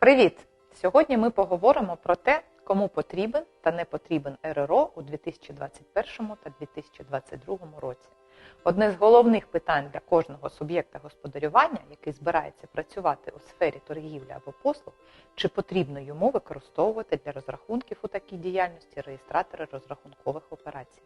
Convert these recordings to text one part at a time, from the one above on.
Привіт! Сьогодні ми поговоримо про те, кому потрібен та не потрібен РРО у 2021 та 2022 році. Одне з головних питань для кожного суб'єкта господарювання, який збирається працювати у сфері торгівлі або послуг, чи потрібно йому використовувати для розрахунків у такій діяльності реєстратори розрахункових операцій,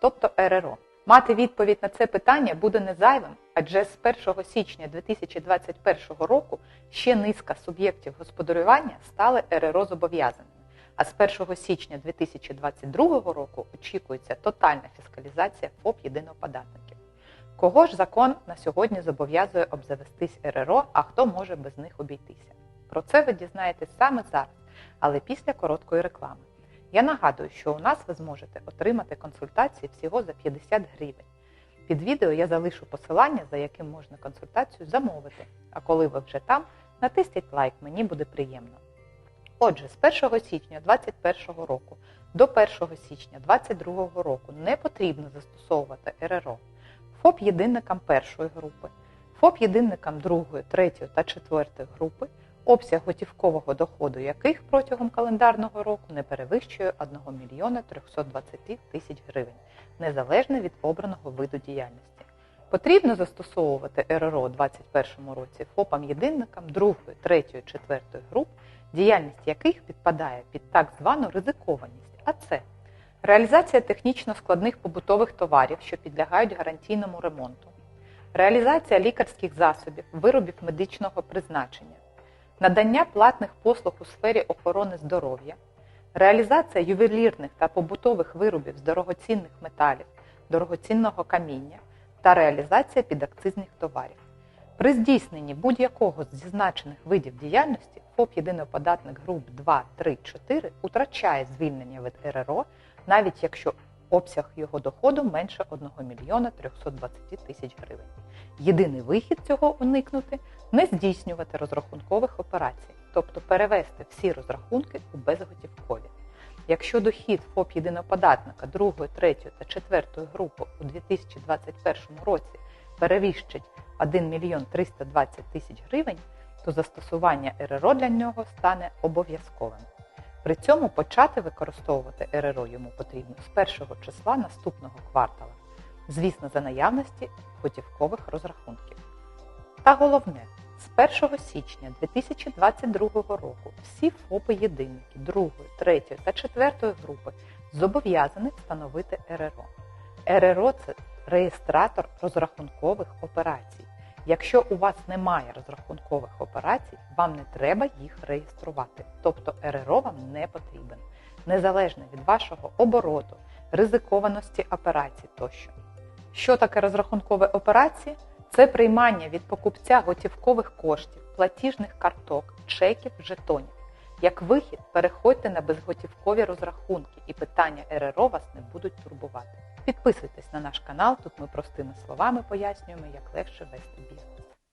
тобто РРО. Мати відповідь на це питання буде не зайвим, адже з 1 січня 2021 року ще низка суб'єктів господарювання стали РРО зобов'язаними. А з 1 січня 2022 року очікується тотальна фіскалізація ФОП єдиноподатників. Кого ж закон на сьогодні зобов'язує обзавестись РРО, а хто може без них обійтися? Про це ви дізнаєтесь саме зараз, але після короткої реклами. Я нагадую, що у нас ви зможете отримати консультації всього за 50 гривень. Під відео я залишу посилання, за яким можна консультацію замовити. А коли ви вже там, натисніть лайк, мені буде приємно. Отже, з 1 січня 2021 року до 1 січня 2022 року не потрібно застосовувати РРО ФОП єдинникам першої групи, ФОП єдинникам другої, третьої та четвертої групи, обсяг готівкового доходу яких протягом календарного року не перевищує 1 мільйона 320 тисяч гривень, незалежно від обраного виду діяльності. Потрібно застосовувати РРО у 2021 році ФОПам-єдинникам другої, третьої, четвертої груп, діяльність яких підпадає під так звану ризикованість, а це реалізація технічно складних побутових товарів, що підлягають гарантійному ремонту, реалізація лікарських засобів, виробів медичного призначення, надання платних послуг у сфері охорони здоров'я, реалізація ювелірних та побутових виробів з дорогоцінних металів, дорогоцінного каміння та реалізація підакцизних товарів. При здійсненні будь-якого з зазначених видів діяльності ФОП єдиноподатник груп 2, 3, 4 утрачає звільнення від РРО, навіть якщо обсяг його доходу менше 1 мільйона 320 тисяч гривень. Єдиний вихід цього уникнути не здійснювати розрахункових операцій, тобто перевести всі розрахунки у безготівкові. Якщо дохід ФОП єдиноподатника 2, 3 та 4 групи у 2021 році перевищить 1 мільйон 320 тисяч гривень, то застосування РРО для нього стане обов'язковим. При цьому почати використовувати РРО йому потрібно з першого числа наступного квартала, звісно, за наявності готівкових розрахунків. Та головне, з 1 січня 2022 року всі ФОПи єдинники 2, 3 та 4 групи зобов'язані встановити РРО. РРО це реєстратор розрахункових операцій. Якщо у вас немає розрахункових операцій, вам не треба їх реєструвати, тобто РРО вам не потрібен, незалежно від вашого обороту, ризикованості операцій тощо. Що таке розрахункові операції? Це приймання від покупця готівкових коштів, платіжних карток, чеків, жетонів. Як вихід, переходьте на безготівкові розрахунки і питання РРО вас не будуть турбувати. Підписуйтесь на наш канал, тут ми простими словами пояснюємо, як легше вести бізнес.